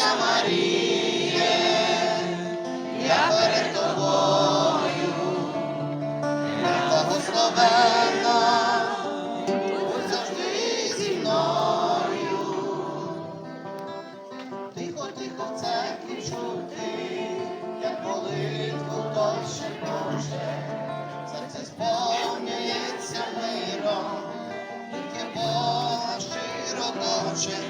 Богородиця Маріє, я перед тобою, благословенна, будь завжди зі мною. Тихо, тихо в церкві чути, як молитву дощ Боже, серце сповнюється миром, тільки Бога щиро.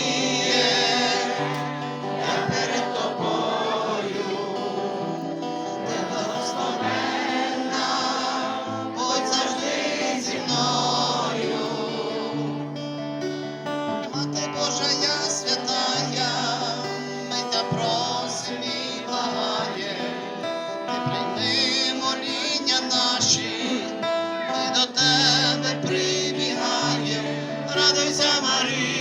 мати Божа я святая, ми та просим і благає, ти прийми моління наші, ми до тебе прибігаємо, радуйся, Марія.